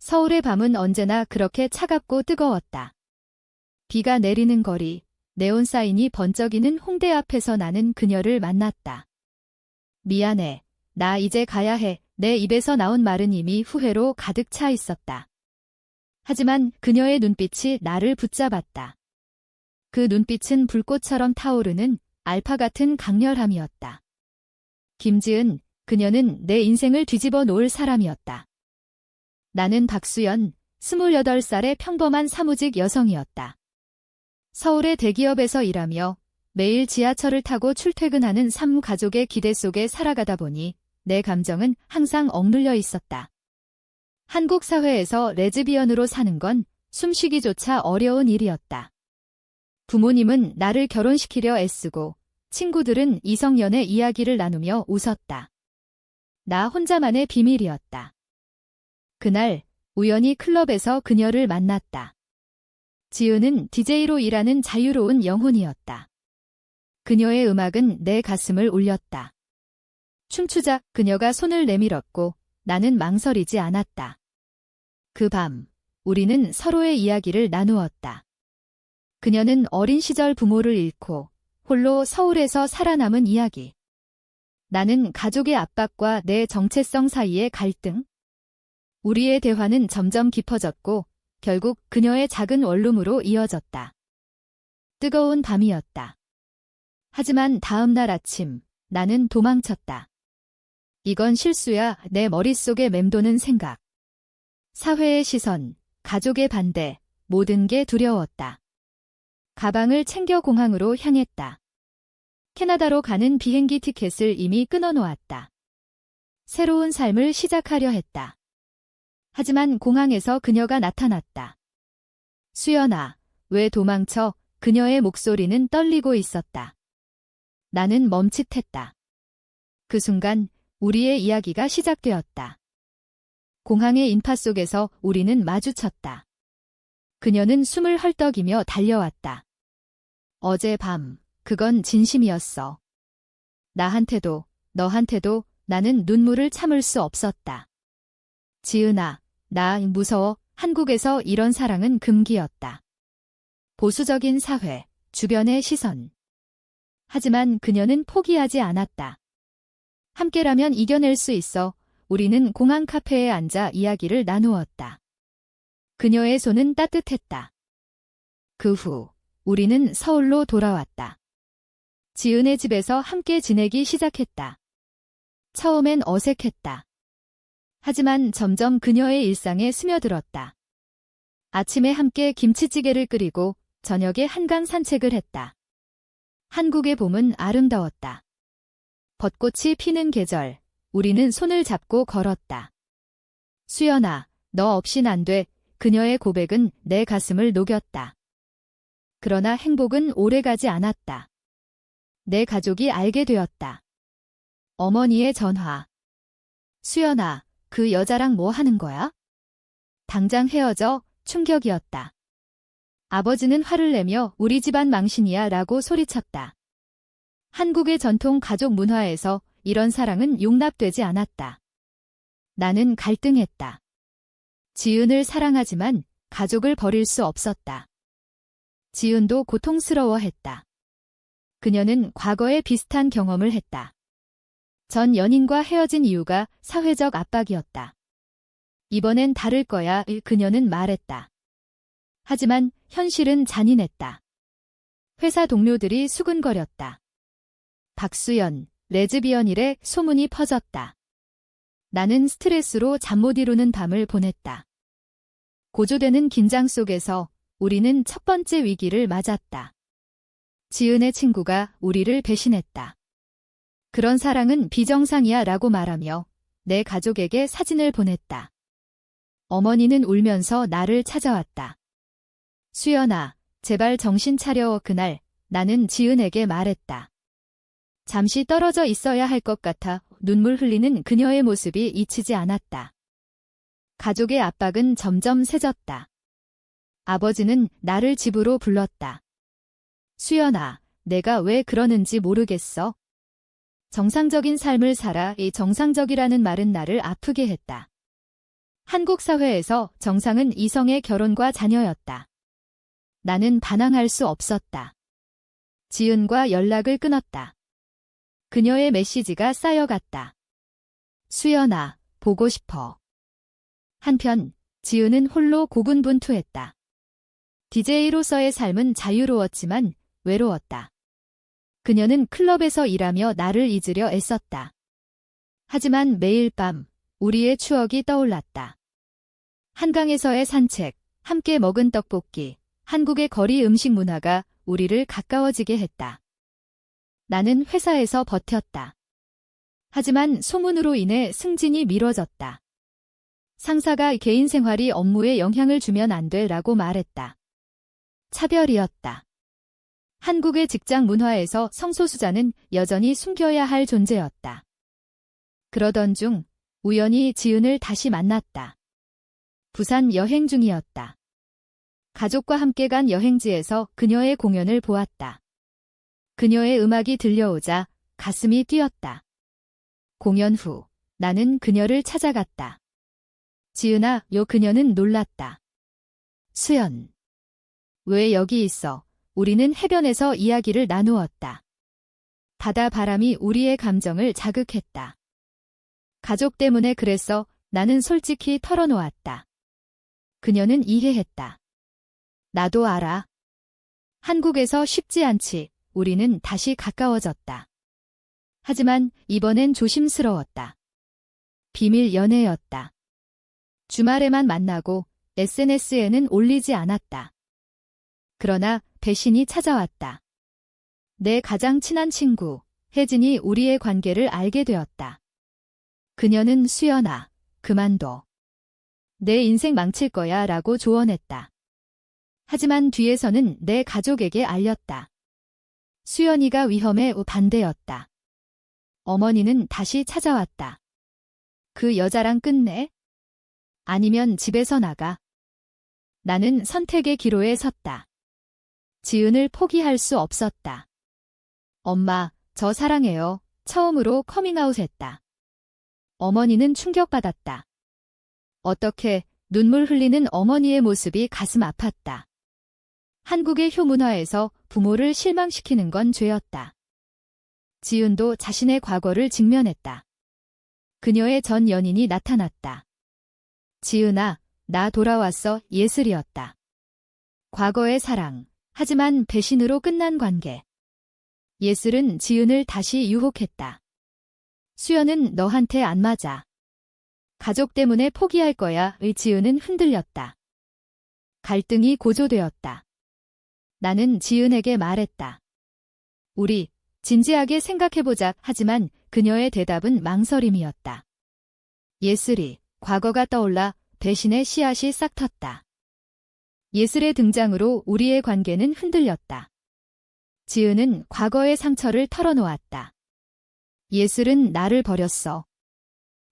서울의 밤은 언제나 그렇게 차갑고 뜨거웠다. 비가 내리는 거리, 네온사인이 번쩍이는 홍대 앞에서 나는 그녀를 만났다. 미안해. 나 이제 가야 해. 내 입에서 나온 말은 이미 후회로 가득 차 있었다. 하지만 그녀의 눈빛이 나를 붙잡았다. 그 눈빛은 불꽃처럼 타오르는 알파 같은 강렬함이었다. 김지은, 그녀는 내 인생을 뒤집어 놓을 사람이었다. 나는 박수연, 28살의 평범한 사무직 여성이었다. 서울의 대기업에서 일하며 매일 지하철을 타고 출퇴근하는 삼 가족의 기대 속에 살아가다 보니 내 감정은 항상 억눌려 있었다. 한국 사회에서 레즈비언으로 사는 건 숨쉬기조차 어려운 일이었다. 부모님은 나를 결혼시키려 애쓰고 친구들은 이성연의 이야기를 나누며 웃었다. 나 혼자만의 비밀이었다. 그날 우연히 클럽에서 그녀를 만났다. 지은은 DJ로 일하는 자유로운 영혼이었다. 그녀의 음악은 내 가슴을 울렸다. 춤추자 그녀가 손을 내밀었고 나는 망설이지 않았다. 그 밤, 우리는 서로의 이야기를 나누었다. 그녀는 어린 시절 부모를 잃고 홀로 서울에서 살아남은 이야기. 나는 가족의 압박과 내 정체성 사이의 갈등. 우리의 대화는 점점 깊어졌고 결국 그녀의 작은 원룸으로 이어졌다. 뜨거운 밤이었다. 하지만 다음 날 아침 나는 도망쳤다. 이건 실수야 내 머릿속에 맴도는 생각. 사회의 시선, 가족의 반대, 모든 게 두려웠다. 가방을 챙겨 공항으로 향했다. 캐나다로 가는 비행기 티켓을 이미 끊어놓았다. 새로운 삶을 시작하려 했다. 하지만 공항에서 그녀가 나타났다. 수연아, 왜 도망쳐? 그녀의 목소리는 떨리고 있었다. 나는 멈칫했다. 그 순간 우리의 이야기가 시작되었다. 공항의 인파 속에서 우리는 마주쳤다. 그녀는 숨을 헐떡이며 달려왔다. 어제 밤, 그건 진심이었어. 나한테도, 너한테도 나는 눈물을 참을 수 없었다. 지은아, 나 무서워. 한국에서 이런 사랑은 금기였다. 보수적인 사회, 주변의 시선. 하지만 그녀는 포기하지 않았다. 함께라면 이겨낼 수 있어. 우리는 공항 카페에 앉아 이야기를 나누었다. 그녀의 손은 따뜻했다. 그 후, 우리는 서울로 돌아왔다. 지은의 집에서 함께 지내기 시작했다. 처음엔 어색했다. 하지만 점점 그녀의 일상에 스며들었다. 아침에 함께 김치찌개를 끓이고 저녁에 한강 산책을 했다. 한국의 봄은 아름다웠다. 벚꽃이 피는 계절, 우리는 손을 잡고 걸었다. 수연아, 너 없인 안 돼. 그녀의 고백은 내 가슴을 녹였다. 그러나 행복은 오래가지 않았다. 내 가족이 알게 되었다. 어머니의 전화. 수연아, 그 여자랑 뭐 하는 거야? 당장 헤어져 충격이었다. 아버지는 화를 내며 우리 집안 망신이야 라고 소리쳤다. 한국의 전통 가족 문화에서 이런 사랑은 용납되지 않았다. 나는 갈등했다. 지은을 사랑하지만 가족을 버릴 수 없었다. 지은도 고통스러워했다. 그녀는 과거에 비슷한 경험을 했다. 전 연인과 헤어진 이유가 사회적 압박이었다. 이번엔 다를 거야, 그녀는 말했다. 하지만 현실은 잔인했다. 회사 동료들이 수근거렸다. 박수연, 레즈비언 일에 소문이 퍼졌다. 나는 스트레스로 잠 못 이루는 밤을 보냈다. 고조되는 긴장 속에서 우리는 첫 번째 위기를 맞았다. 지은의 친구가 우리를 배신했다. 그런 사랑은 비정상이야 라고 말하며 내 가족에게 사진을 보냈다. 어머니는 울면서 나를 찾아왔다. 수연아, 제발 정신 차려 그날 나는 지은에게 말했다. 잠시 떨어져 있어야 할 것 같아 눈물 흘리는 그녀의 모습이 잊히지 않았다. 가족의 압박은 점점 세졌다. 아버지는 나를 집으로 불렀다. 수연아, 내가 왜 그러는지 모르겠어. 정상적인 삶을 살아 이 정상적이라는 말은 나를 아프게 했다. 한국 사회에서 정상은 이성의 결혼과 자녀였다. 나는 반항할 수 없었다. 지은과 연락을 끊었다. 그녀의 메시지가 쌓여갔다. 수연아, 보고 싶어. 한편, 지은은 홀로 고군분투했다. DJ로서의 삶은 자유로웠지만 외로웠다. 그녀는 클럽에서 일하며 나를 잊으려 애썼다. 하지만 매일 밤 우리의 추억이 떠올랐다. 한강에서의 산책, 함께 먹은 떡볶이, 한국의 거리 음식 문화가 우리를 가까워지게 했다. 나는 회사에서 버텼다. 하지만 소문으로 인해 승진이 미뤄졌다. 상사가 개인 생활이 업무에 영향을 주면 안 돼라고 말했다. 차별이었다. 한국의 직장 문화에서 성소수자는 여전히 숨겨야 할 존재였다. 그러던 중 우연히 지은을 다시 만났다. 부산 여행 중이었다. 가족과 함께 간 여행지에서 그녀의 공연을 보았다. 그녀의 음악이 들려오자 가슴이 뛰었다. 공연 후 나는 그녀를 찾아갔다. 지은아, 요 그녀는 놀랐다. 수연. 왜 여기 있어? 우리는 해변에서 이야기를 나누었다. 바다 바람이 우리의 감정을 자극했다. 가족 때문에 그랬어 나는 솔직히 털어놓았다. 그녀는 이해했다. 나도 알아. 한국에서 쉽지 않지. 우리는 다시 가까워졌다. 하지만 이번엔 조심스러웠다. 비밀 연애였다. 주말에만 만나고 SNS에는 올리지 않았다. 그러나 배신이 찾아왔다. 내 가장 친한 친구, 혜진이 우리의 관계를 알게 되었다. 그녀는 수연아, 그만둬. 내 인생 망칠 거야 라고 조언했다. 하지만 뒤에서는 내 가족에게 알렸다. 수연이가 위험에 반대였다. 어머니는 다시 찾아왔다. 그 여자랑 끝내? 아니면 집에서 나가. 나는 선택의 기로에 섰다. 지은을 포기할 수 없었다. 엄마, 저 사랑해요. 처음으로 커밍아웃 했다. 어머니는 충격받았다. 어떻게 눈물 흘리는 어머니의 모습이 가슴 아팠다. 한국의 효문화에서 부모를 실망시키는 건 죄였다. 지은도 자신의 과거를 직면했다. 그녀의 전 연인이 나타났다. 지은아, 나 돌아왔어 예슬이었다. 과거의 사랑, 하지만 배신으로 끝난 관계. 예슬은 지은을 다시 유혹했다. 수연은 너한테 안 맞아. 가족 때문에 포기할 거야 의 지은은 흔들렸다. 갈등이 고조되었다. 나는 지은에게 말했다. 우리 진지하게 생각해보자 하지만 그녀의 대답은 망설임이었다. 예슬이 과거가 떠올라 배신의 씨앗이 싹 텄다. 예슬의 등장으로 우리의 관계는 흔들렸다. 지은은 과거의 상처를 털어놓았다. 예슬은 나를 버렸어.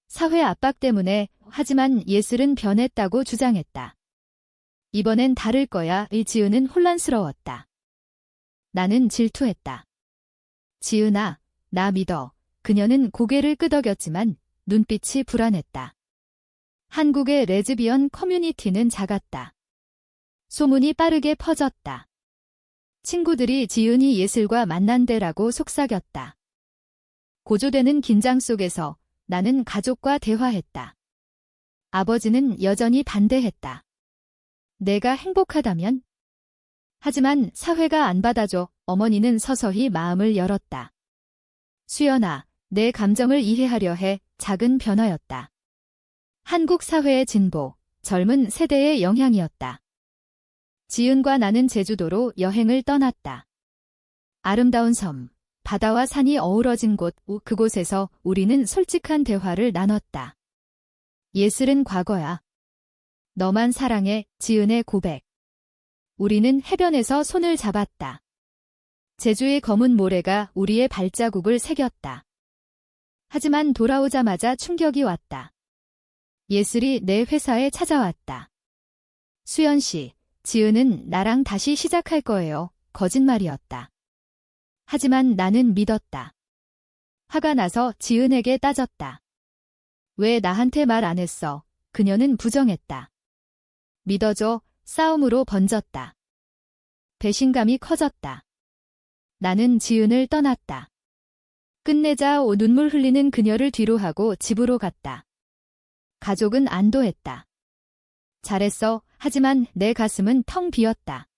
사회 압박 때문에 하지만 예슬은 변했다고 주장했다. 이번엔 다를 거야 의 지은은 혼란스러웠다. 나는 질투했다. 지은아, 나 믿어. 그녀는 고개를 끄덕였지만 눈빛이 불안했다. 한국의 레즈비언 커뮤니티는 작았다. 소문이 빠르게 퍼졌다. 친구들이 지은이 예슬과 만난대라고 속삭였다. 고조되는 긴장 속에서 나는 가족과 대화했다. 아버지는 여전히 반대했다. 내가 행복하다면? 하지만 사회가 안 받아줘 어머니는 서서히 마음을 열었다. 수연아, 내 감정을 이해하려 해 작은 변화였다. 한국 사회의 진보, 젊은 세대의 영향이었다. 지은과 나는 제주도로 여행을 떠났다. 아름다운 섬, 바다와 산이 어우러진 곳, 그곳에서 우리는 솔직한 대화를 나눴다. 예슬은 과거야. 너만 사랑해, 지은의 고백. 우리는 해변에서 손을 잡았다. 제주의 검은 모래가 우리의 발자국을 새겼다. 하지만 돌아오자마자 충격이 왔다. 예슬이 내 회사에 찾아왔다. 수연 씨, 지은은 나랑 다시 시작할 거예요. 거짓말이었다. 하지만 나는 믿었다. 화가 나서 지은에게 따졌다. 왜 나한테 말 안 했어? 그녀는 부정했다. 믿어줘, 싸움으로 번졌다. 배신감이 커졌다. 나는 지은을 떠났다. 끝내자 오 눈물 흘리는 그녀를 뒤로 하고 집으로 갔다. 가족은 안도했다. 잘했어, 하지만 내 가슴은 텅 비었다.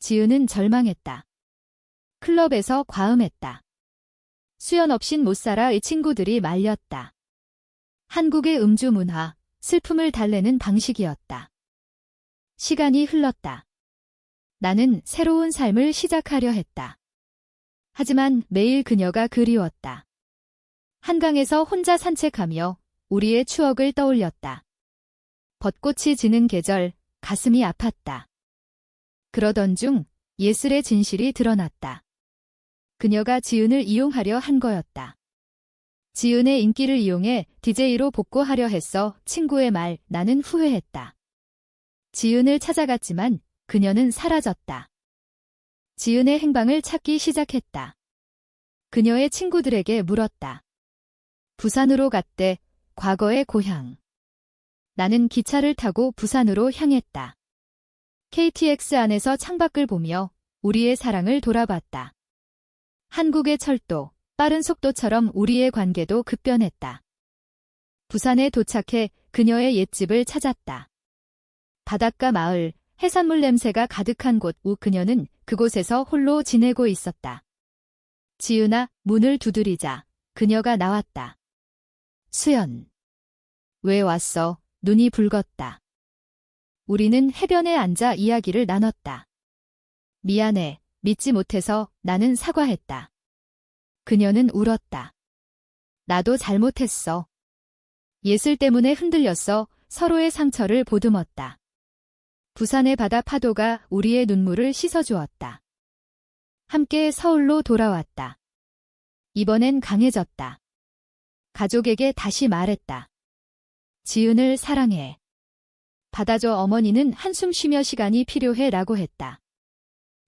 지은은 절망했다. 클럽에서 과음했다. 수연 없인 못 살아 이 친구들이 말렸다. 한국의 음주 문화, 슬픔을 달래는 방식이었다. 시간이 흘렀다. 나는 새로운 삶을 시작하려 했다. 하지만 매일 그녀가 그리웠다. 한강에서 혼자 산책하며 우리의 추억을 떠올렸다. 벚꽃이 지는 계절, 가슴이 아팠다. 그러던 중 예술의 진실이 드러났다. 그녀가 지은을 이용하려 한 거였다. 지은의 인기를 이용해 DJ로 복구하려 했어 친구의 말 나는 후회했다. 지은을 찾아갔지만 그녀는 사라졌다. 지은의 행방을 찾기 시작했다. 그녀의 친구들에게 물었다. 부산으로 갔대, 과거의 고향. 나는 기차를 타고 부산으로 향했다. KTX 안에서 창밖을 보며 우리의 사랑을 돌아봤다. 한국의 철도, 빠른 속도처럼 우리의 관계도 급변했다. 부산에 도착해 그녀의 옛집을 찾았다. 바닷가 마을, 해산물 냄새가 가득한 곳 우 그녀는 그곳에서 홀로 지내고 있었다. 지은아, 문을 두드리자 그녀가 나왔다. 수연. 왜 왔어? 눈이 붉었다. 우리는 해변에 앉아 이야기를 나눴다. 미안해. 믿지 못해서 나는 사과했다. 그녀는 울었다. 나도 잘못했어. 예술 때문에 흔들렸어 서로의 상처를 보듬었다. 부산의 바다 파도가 우리의 눈물을 씻어주었다. 함께 서울로 돌아왔다. 이번엔 강해졌다. 가족에게 다시 말했다. 지은을 사랑해. 받아줘 어머니는 한숨 쉬며 시간이 필요해 라고 했다.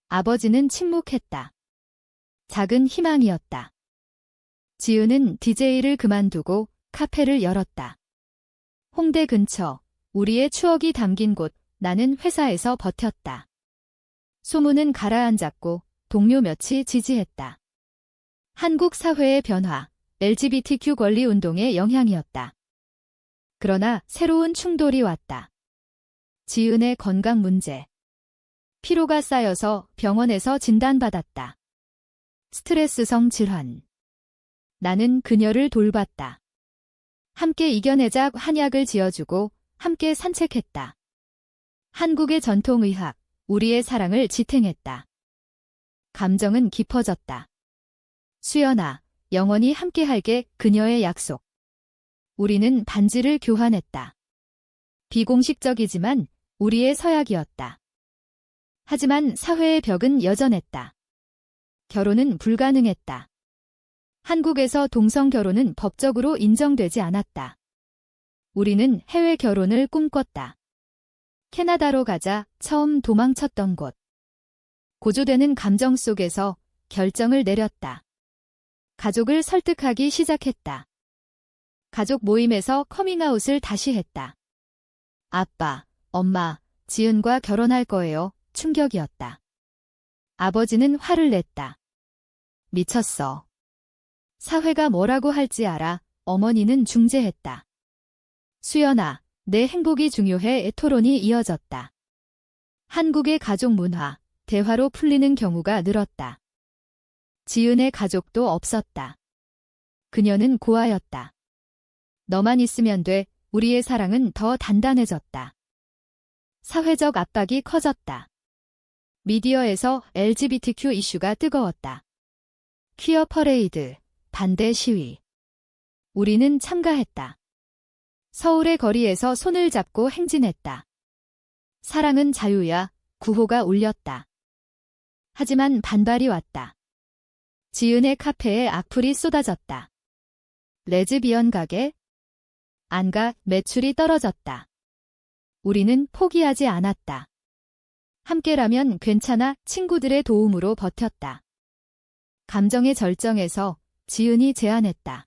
아버지는 침묵했다. 작은 희망이었다. 지은은 DJ를 그만두고 카페를 열었다. 홍대 근처, 우리의 추억이 담긴 곳, 나는 회사에서 버텼다. 소문은 가라앉았고 동료 몇이 지지했다. 한국 사회의 변화, LGBTQ 권리 운동의 영향이었다. 그러나 새로운 충돌이 왔다. 지은의 건강 문제. 피로가 쌓여서 병원에서 진단받았다. 스트레스성 질환. 나는 그녀를 돌봤다. 함께 이겨내자 한약을 지어주고 함께 산책했다. 한국의 전통의학, 우리의 사랑을 지탱했다. 감정은 깊어졌다. 수연아, 영원히 함께할게 그녀의 약속. 우리는 반지를 교환했다. 비공식적이지만 우리의 서약이었다. 하지만 사회의 벽은 여전했다. 결혼은 불가능했다. 한국에서 동성 결혼은 법적으로 인정되지 않았다. 우리는 해외 결혼을 꿈꿨다. 캐나다로 가자 처음 도망쳤던 곳. 고조되는 감정 속에서 결정을 내렸다. 가족을 설득하기 시작했다. 가족 모임에서 커밍아웃을 다시 했다. 아빠, 엄마, 지은과 결혼할 거예요. 충격이었다. 아버지는 화를 냈다. 미쳤어. 사회가 뭐라고 할지 알아. 어머니는 중재했다. 수연아, 내 행복이 중요해 토론이 이어졌다. 한국의 가족 문화, 대화로 풀리는 경우가 늘었다. 지은의 가족도 없었다. 그녀는 고아였다. 너만 있으면 돼, 우리의 사랑은 더 단단해졌다. 사회적 압박이 커졌다. 미디어에서 LGBTQ 이슈가 뜨거웠다. 퀴어 퍼레이드, 반대 시위. 우리는 참가했다. 서울의 거리에서 손을 잡고 행진했다. 사랑은 자유야, 구호가 울렸다. 하지만 반발이 왔다. 지은의 카페에 악플이 쏟아졌다. 레즈비언 가게? 안가 매출이 떨어졌다. 우리는 포기하지 않았다. 함께라면 괜찮아 친구들의 도움으로 버텼다. 감정의 절정에서 지은이 제안했다.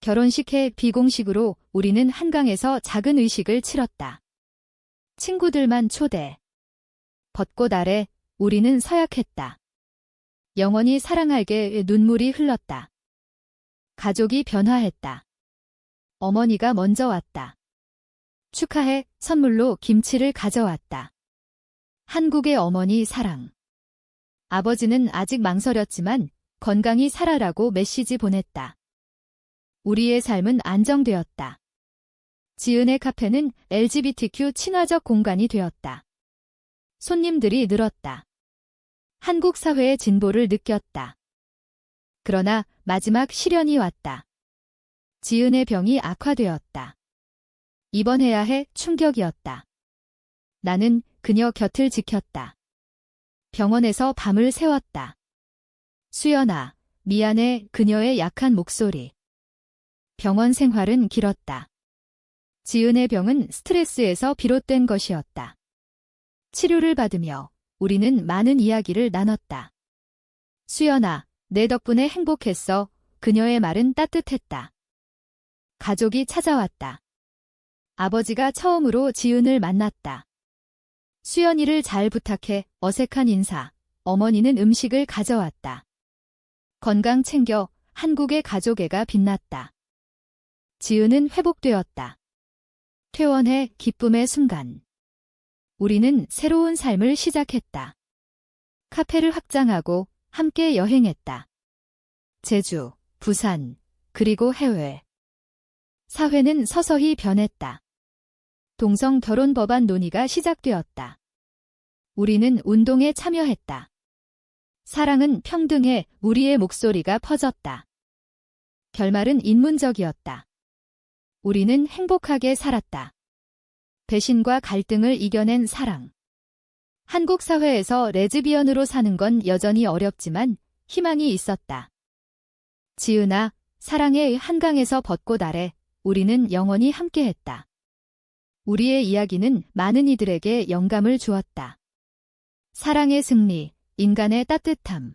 결혼식회 비공식으로 우리는 한강에서 작은 의식을 치렀다. 친구들만 초대. 벚꽃 아래 우리는 서약했다. 영원히 사랑할게 눈물이 흘렀다. 가족이 변화했다. 어머니가 먼저 왔다. 축하해 선물로 김치를 가져왔다. 한국의 어머니 사랑. 아버지는 아직 망설였지만 건강히 살아라고 메시지 보냈다. 우리의 삶은 안정되었다. 지은의 카페는 LGBTQ 친화적 공간이 되었다. 손님들이 늘었다. 한국 사회의 진보를 느꼈다. 그러나 마지막 시련이 왔다. 지은의 병이 악화되었다. 입원해야 해 충격이었다. 나는 그녀 곁을 지켰다. 병원에서 밤을 새웠다. 수연아, 미안해 그녀의 약한 목소리. 병원 생활은 길었다. 지은의 병은 스트레스에서 비롯된 것이었다. 치료를 받으며 우리는 많은 이야기를 나눴다. 수연아, 내 덕분에 행복했어. 그녀의 말은 따뜻했다. 가족이 찾아왔다. 아버지가 처음으로 지은을 만났다. 수연이를 잘 부탁해 어색한 인사. 어머니는 음식을 가져왔다. 건강 챙겨 한국의 가족애가 빛났다. 지은은 회복되었다. 퇴원해 기쁨의 순간. 우리는 새로운 삶을 시작했다. 카페를 확장하고 함께 여행했다. 제주, 부산, 그리고 해외. 사회는 서서히 변했다. 동성 결혼 법안 논의가 시작되었다. 우리는 운동에 참여했다. 사랑은 평등해 우리의 목소리가 퍼졌다. 결말은 인문적이었다. 우리는 행복하게 살았다. 배신과 갈등을 이겨낸 사랑. 한국 사회에서 레즈비언으로 사는 건 여전히 어렵지만 희망이 있었다. 지은아, 사랑의 한강에서 벚꽃 아래 우리는 영원히 함께했다. 우리의 이야기는 많은 이들에게 영감을 주었다. 사랑의 승리, 인간의 따뜻함.